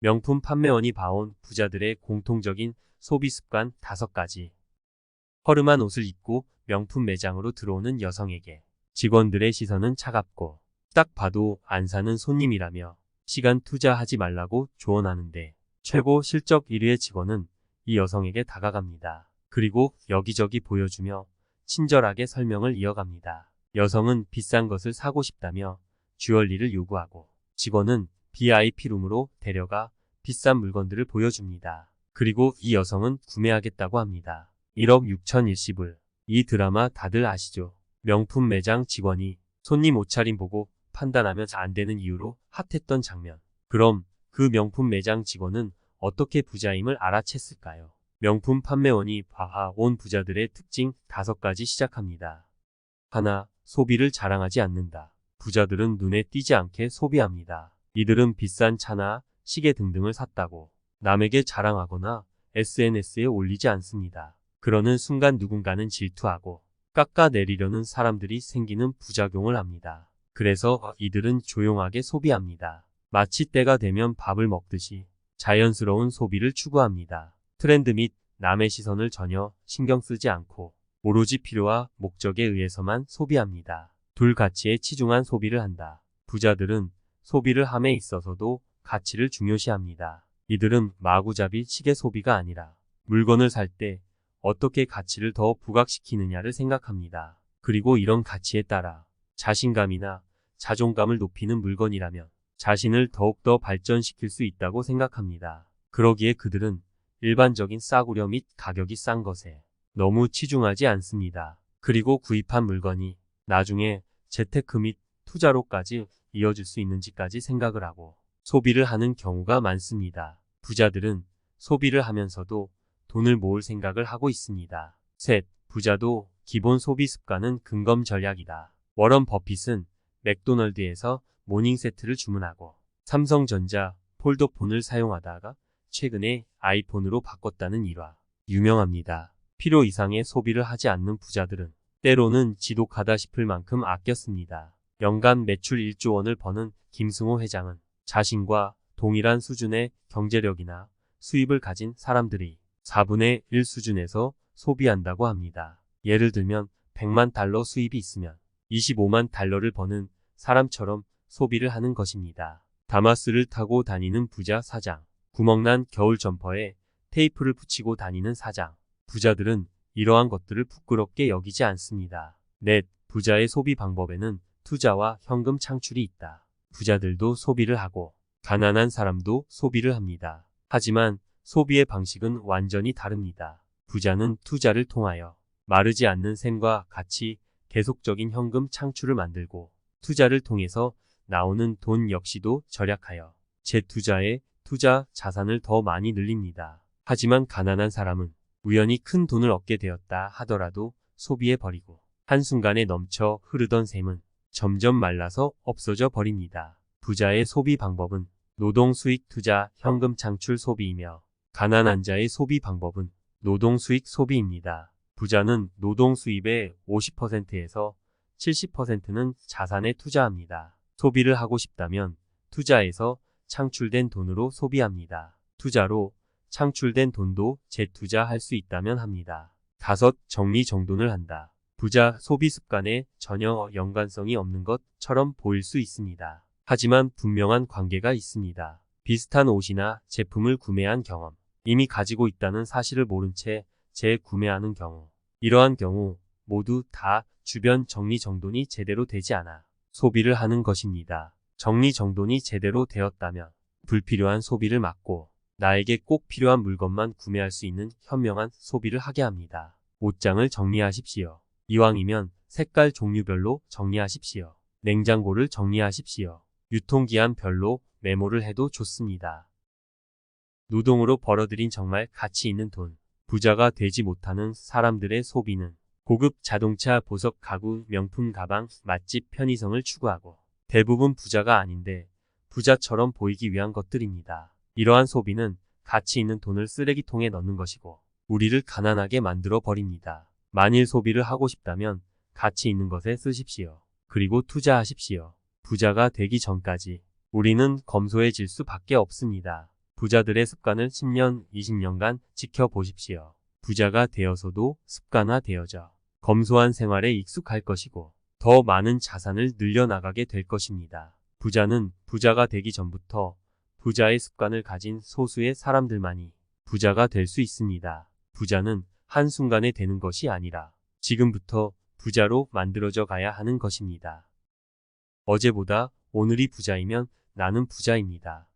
명품 판매원이 봐온 부자들의 공통적인 소비 습관 5가지. 허름한 옷을 입고 명품 매장으로 들어오는 여성에게 직원들의 시선은 차갑고 딱 봐도 안 사는 손님이라며 시간 투자하지 말라고 조언하는데 최고 실적 1위의 직원은 이 여성에게 다가갑니다. 그리고 여기저기 보여주며 친절하게 설명을 이어갑니다. 여성은 비싼 것을 사고 싶다며 주얼리를 요구하고 직원은 VIP룸으로 데려가 비싼 물건들을 보여줍니다. 그리고 이 여성은 구매하겠다고 합니다. 1억 6,010불. 이 드라마 다들 아시죠? 명품 매장 직원이 손님 옷차림 보고 판단하면 안 되는 이유로 핫했던 장면. 그럼 그 명품 매장 직원은 어떻게 부자임을 알아챘을까요? 명품 판매원이 봐온 부자들의 특징 5가지 시작합니다. 하나, 소비를 자랑하지 않는다. 부자들은 눈에 띄지 않게 소비합니다. 이들은 비싼 차나 시계 등등을 샀다고 남에게 자랑하거나 SNS에 올리지 않습니다. 그러는 순간 누군가는 질투하고 깎아내리려는 사람들이 생기는 부작용을 합니다. 그래서 이들은 조용하게 소비합니다. 마치 때가 되면 밥을 먹듯이 자연스러운 소비를 추구합니다. 트렌드 및 남의 시선을 전혀 신경 쓰지 않고 오로지 필요와 목적에 의해서만 소비합니다. 둘 가치에 치중한 소비를 한다. 부자들은 소비를 함에 있어서도 가치를 중요시합니다. 이들은 마구잡이 시계 소비가 아니라 물건을 살 때 어떻게 가치를 더 부각시키느냐를 생각합니다. 그리고 이런 가치에 따라 자신감이나 자존감을 높이는 물건이라면 자신을 더욱더 발전시킬 수 있다고 생각합니다. 그러기에 그들은 일반적인 싸구려 및 가격이 싼 것에 너무 치중하지 않습니다. 그리고 구입한 물건이 나중에 재테크 및 투자로까지 이어질 수 있는지까지 생각을 하고 소비를 하는 경우가 많습니다. 부자들은 소비를 하면서도 돈을 모을 생각을 하고 있습니다. 셋, 부자도 기본 소비 습관은 근검 전략이다. 워런 버핏은 맥도널드에서 모닝 세트를 주문하고 삼성전자 폴더폰을 사용하다가 최근에 아이폰으로 바꿨다는 일화. 유명합니다. 필요 이상의 소비를 하지 않는 부자들은 때로는 지독하다 싶을 만큼 아꼈습니다. 연간 매출 1조 원을 버는 김승호 회장은 자신과 동일한 수준의 경제력이나 수입을 가진 사람들이 4분의 1 수준에서 소비한다고 합니다. 예를 들면 100만 달러 수입이 있으면 25만 달러를 버는 사람처럼 소비를 하는 것입니다. 다마스를 타고 다니는 부자 사장, 구멍난 겨울 점퍼에 테이프를 붙이고 다니는 사장. 부자들은 이러한 것들을 부끄럽게 여기지 않습니다. 넷, 부자의 소비 방법에는 투자와 현금 창출이 있다. 부자들도 소비를 하고 가난한 사람도 소비를 합니다. 하지만 소비의 방식은 완전히 다릅니다. 부자는 투자를 통하여 마르지 않는 셈과 같이 계속적인 현금 창출을 만들고 투자를 통해서 나오는 돈 역시도 절약하여 재투자에 투자 자산을 더 많이 늘립니다. 하지만 가난한 사람은 우연히 큰 돈을 얻게 되었다 하더라도 소비해 버리고 한순간에 넘쳐 흐르던 셈은 점점 말라서 없어져 버립니다. 부자의 소비 방법은 노동 수익 투자 현금 창출 소비이며 가난한 자의 소비 방법은 노동 수익 소비입니다. 부자는 노동 수입의 50%에서 70%는 자산에 투자합니다. 소비를 하고 싶다면 투자에서 창출된 돈으로 소비합니다. 투자로 창출된 돈도 재투자할 수 있다면 합니다. 다섯, 정리 정돈을 한다. 부자 소비 습관에 전혀 연관성이 없는 것처럼 보일 수 있습니다. 하지만 분명한 관계가 있습니다. 비슷한 옷이나 제품을 구매한 경험, 이미 가지고 있다는 사실을 모른 채 재구매하는 경우, 이러한 경우 모두 다 주변 정리정돈이 제대로 되지 않아 소비를 하는 것입니다. 정리정돈이 제대로 되었다면 불필요한 소비를 막고 나에게 꼭 필요한 물건만 구매할 수 있는 현명한 소비를 하게 합니다. 옷장을 정리하십시오. 이왕이면 색깔 종류별로 정리하십시오. 냉장고를 정리하십시오. 유통기한 별로 메모를 해도 좋습니다. 노동으로 벌어들인 정말 가치 있는 돈. 부자가 되지 못하는 사람들의 소비는 고급 자동차, 보석, 가구, 명품 가방, 맛집, 편의성을 추구하고 대부분 부자가 아닌데 부자처럼 보이기 위한 것들입니다. 이러한 소비는 가치 있는 돈을 쓰레기통에 넣는 것이고 우리를 가난하게 만들어 버립니다. 만일 소비를 하고 싶다면 가치 있는 것에 쓰십시오. 그리고 투자하십시오. 부자가 되기 전까지 우리는 검소해질 수밖에 없습니다. 부자들의 습관을 10년, 20년간 지켜보십시오. 부자가 되어서도 습관화되어져 검소한 생활에 익숙할 것이고 더 많은 자산을 늘려나가게 될 것입니다. 부자는 부자가 되기 전부터 부자의 습관을 가진 소수의 사람들만이 부자가 될 수 있습니다. 부자는 한순간에 되는 것이 아니라 지금부터 부자로 만들어져 가야 하는 것입니다. 어제보다 오늘이 부자이면 나는 부자입니다.